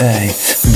Ej,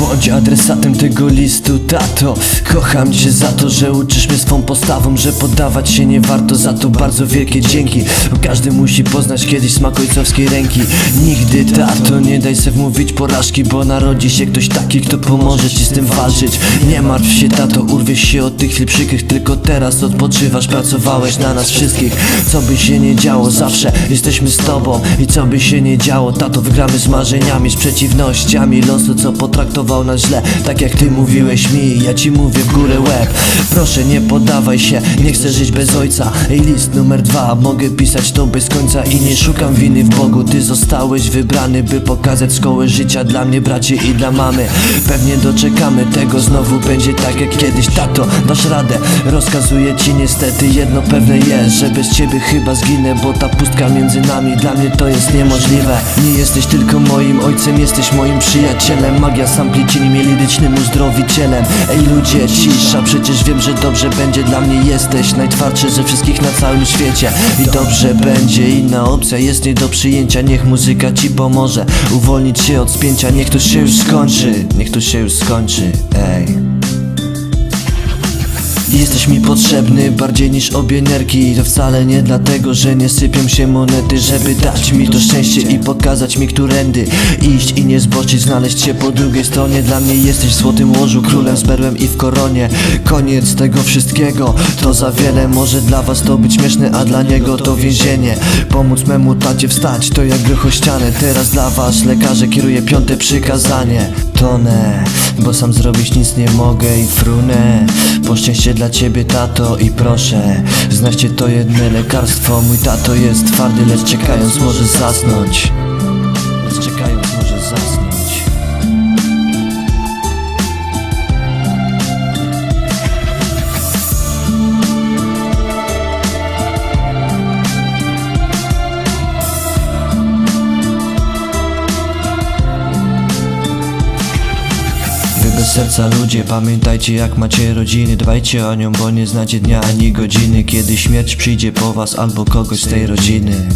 bądź adresatem tego listu, tato? Kocham cię za to, że uczysz mnie swą postawą Że poddawać się nie warto, za to bardzo wielkie dzięki. Bo Każdy musi poznać kiedyś smak ojcowskiej ręki. Nigdy, tato, nie daj se wmówić porażki Bo narodzi się ktoś taki, kto pomoże ci z tym walczyć. Nie martw się, tato, urwiesz się od tych chwil przykrych Tylko teraz odpoczywasz, pracowałeś na nas wszystkich. Co by się nie działo, zawsze jesteśmy z tobą. I co by się nie działo, tato, wygramy z marzeniami Z przeciwnościami losu, co potraktował źle. Tak jak ty mówiłeś mi, ja ci mówię w górę łeb. Proszę nie poddawaj się, nie chcę żyć bez ojca. Ej, list numer dwa, mogę pisać to bez końca I nie szukam winy w Bogu, ty zostałeś wybrany By pokazać szkołę życia dla mnie, bracie i dla mamy. Pewnie doczekamy tego, znowu będzie tak jak kiedyś. Tato, dasz radę, rozkazuję ci niestety Jedno pewne jest, że bez ciebie chyba zginę Bo ta pustka między nami, dla mnie to jest niemożliwe. Nie jesteś tylko moim ojcem, jesteś moim przyjacielem. Magia sampli cieni melodycznym uzdrowicielem. Ej ludzie, cisza, przecież wiem, że dobrze będzie Dla mnie. Jesteś najtwardszy ze wszystkich na całym świecie. I dobrze będzie, inna opcja jest nie do przyjęcia. Niech muzyka ci pomoże uwolnić się od spięcia. Niech to się już skończy, niech to się już skończy, ej Jesteś mi potrzebny bardziej niż obie nerki. To wcale nie dlatego, że nie sypią się monety. Żeby dać mi to szczęście i pokazać mi którędy Iść i nie zboczyć, znaleźć się po drugiej stronie. Dla mnie jesteś w złotym łożu, królem z berłem i w koronie. Koniec tego wszystkiego, to za wiele. Może dla was to być śmieszne, a dla niego to więzienie. Pomóc memu tacie wstać, to jak grych o ścianę Teraz dla was lekarze kieruje piąte przykazanie Bo sam zrobić nic nie mogę i frunę. Po szczęście dla ciebie tato i proszę Znacie to jedne lekarstwo. Mój tato jest twardy, lecz czekając może zasnąć. Lecz czekając może zasnąć serca ludzie, pamiętajcie jak macie rodziny. Dbajcie o nią, bo nie znacie dnia ani godziny Kiedy śmierć przyjdzie po was albo kogoś z tej rodziny